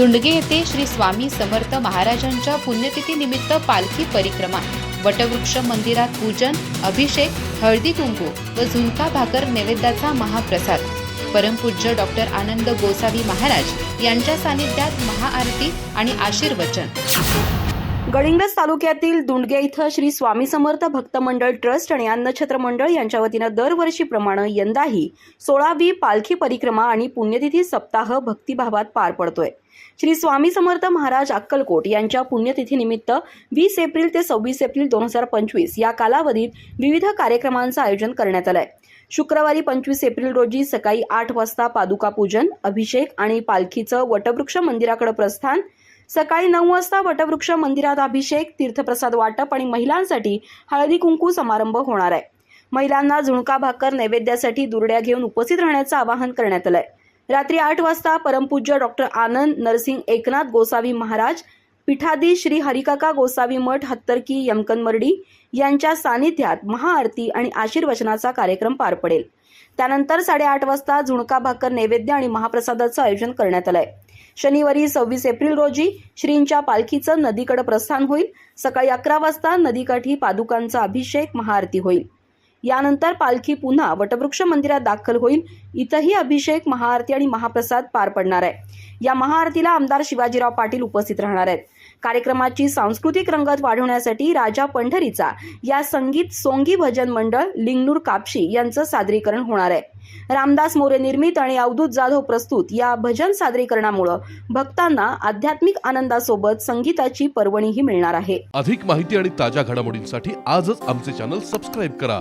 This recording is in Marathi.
दुंडगे येथे श्री स्वामी समर्थ महाराजांच्या पुण्यतिथी निमित्त पालखी परिक्रमा वटवृक्ष मंदिरात पूजन अभिषेक हळदी कुंकू व झुणका भाकर नैवेद्याचा महाप्रसाद. परमपूज्य डॉक्टर आनंद गोसावी महाराज यांच्या सानिध्यात महाआरती आणि आशीर्वचन. गडिंग्लज तालुक्यातील दुंडगे इथं श्री स्वामी समर्थ भक्त मंडळ ट्रस्ट आणि अन्नछत्र मंडळ यांच्या वतीनं दरवर्षीप्रमाणे यंदाही सोळावी पालखी परिक्रमा आणि पुण्यतिथी सप्ताह भक्तिभावात पार पडतोय. श्री स्वामी समर्थ महाराज अक्कलकोट यांच्या पुण्यतिथीनिमित्त वीस एप्रिल ते सव्वीस एप्रिल दोन हजार पंचवीस या कालावधीत विविध कार्यक्रमांचं आयोजन करण्यात आलंय. शुक्रवारी पंचवीस एप्रिल रोजी सकाळी आठ वाजता पादुका पूजन अभिषेक आणि पालखीचं वटवृक्ष मंदिराकडे प्रस्थान सकाळी नऊ वाजता वटवृक्ष मंदिरात अभिषेक तीर्थप्रसाद वाटप आणि महिलांसाठी हळदी कुंकू समारंभ होणार आहे. महिलांना झुणका भाकर नैवेद्यासाठी दुरड्या घेऊन उपस्थित राहण्याचं आवाहन करण्यात आलंय. रात्री आठ वाजता परमपूज्य डॉक्टर आनंद नरसिंग एकनाथ गोसावी महाराज पीठादी श्री हरिकाका गोसावी मठ हत्तरकी यमकनमर्डी यांच्या सानिध्यात महाआरती आणि आशीर्वचनाचा कार्यक्रम पार पडेल. त्यानंतर साडेआठ वाजता झुणका भाकर नैवेद्य आणि महाप्रसादाचं आयोजन करण्यात आलं आहे शनिवारी सव्वीस एप्रिल रोजी श्रींच्या पालखीचं नदीकडे प्रस्थान होईल. सकाळी अकरा वाजता नदीकाठी पादुकांचा अभिषेक महाआरती होईल. यानंतर पालखी पुन्हा वटवृक्ष मंदिरात दाखल होईल. इथंही अभिषेक महाआरती आणि महाप्रसाद पार पडणार आहे. या महाआरतीला आमदार शिवाजीराव पाटील उपस्थित राहणार आहेत. कार्यक्रमाची सांस्कृतिक रंगत वाढवण्यासाठी राजा पंढरीचा या संगीत सोंगी भजन मंडळ लिंगनूर कापशी यांचं सादरीकरण होणार आहे. रामदास मोरे निर्मित आणि अवधूत जाधव प्रस्तुत या भजन सादरीकरणामुळं भक्तांना आध्यात्मिक आनंदासोबत संगीताची पर्वणीही मिळणार आहे. अधिक माहिती आणि ताज्या घडामोडींसाठी आजच आमचे चॅनल सबस्क्राईब करा.